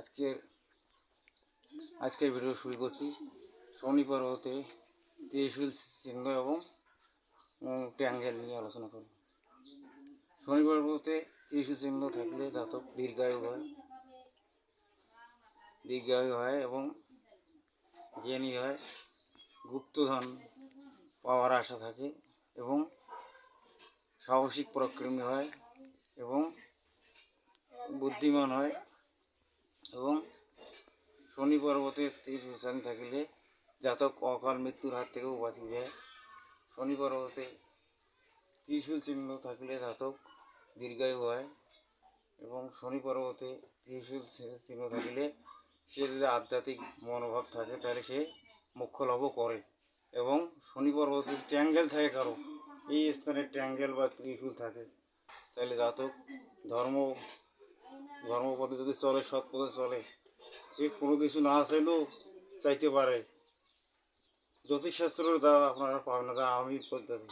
আজকে, আজকের ভিডিও শুরু করছি। শনি পর্বতে ত্রিশূল চিহ্ন এবং ট্যাঙ্গেল নিয়ে আলোচনা করব। শনি পর্বতে ত্রিশূল চিহ্ন থাকলে জাতক দীর্ঘায়ু হয়। দীর্ঘায়ু হয় এবং জ্ঞানী হয়। গুপ্তধন পাওয়ার আশা থাকে এবং সাহসিক পরাক্রমী হয় এবং বুদ্ধিমান হয়। শনি পর্বতে ত্রিশূল থাকিলে জাতক অকাল মৃত্যুর হাত থেকেও বাঁচি যায়। শনি পর্বতে ত্রিশূল চিহ্ন থাকলে জাতক দীর্ঘায়ু হয় এবং শনি পর্বতে ত্রিশূল চিহ্ন থাকিলে সে যদি আধ্যাত্মিক মনোভাব থাকে তাহলে সে মুখ্য লাভও করে এবং শনি পর্বতে ট্যাঙ্গেল থাকে কারও, এই স্থানে ট্যাঙ্গেল বা ত্রিশূল থাকে, তাহলে জাতক ধর্ম ধর্মপথে যদি চলে সৎ পথে চলে সে কোনো কিছু না চাইলেও চাইতে পারে। জ্যোতিষশাস্ত্রের দ্বারা আপনারা পাবেন না আমি পদ্ধতি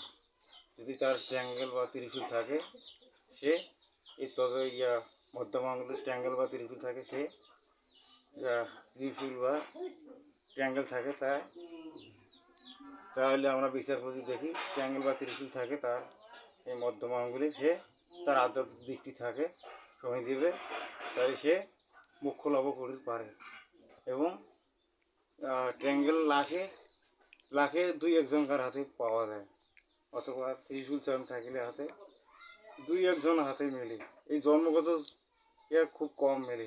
যদি তার ট্যাঙ্গেল বা ত্রিশূল থাকে, সে এই তবে ইয়া মধ্যমাঙ্গলে ট্যাঙ্গেল বা ত্রিশূল থাকে, সে ত্রিশূল বা ট্যাঙ্গেল থাকে তা তাহলে আমরা বিচার করছি দেখি ট্যাঙ্গেল বা ত্রিশূল থাকে তার, এই মধ্যমাঙ্গলে সে তার আধ্যাত্মিক দৃষ্টি থাকে, সময় দেবে তাই সে মুখ্য লাভ করতে পারে। এবং ট্রেঙ্গেল লাখে লাখে দুই একজনকার হাতে পাওয়া যায়। অথবা ত্রিশূল চান থাকলে হাতে দুই একজন হাতে মেলে। এই জন্মগত এর খুব কম মেলে।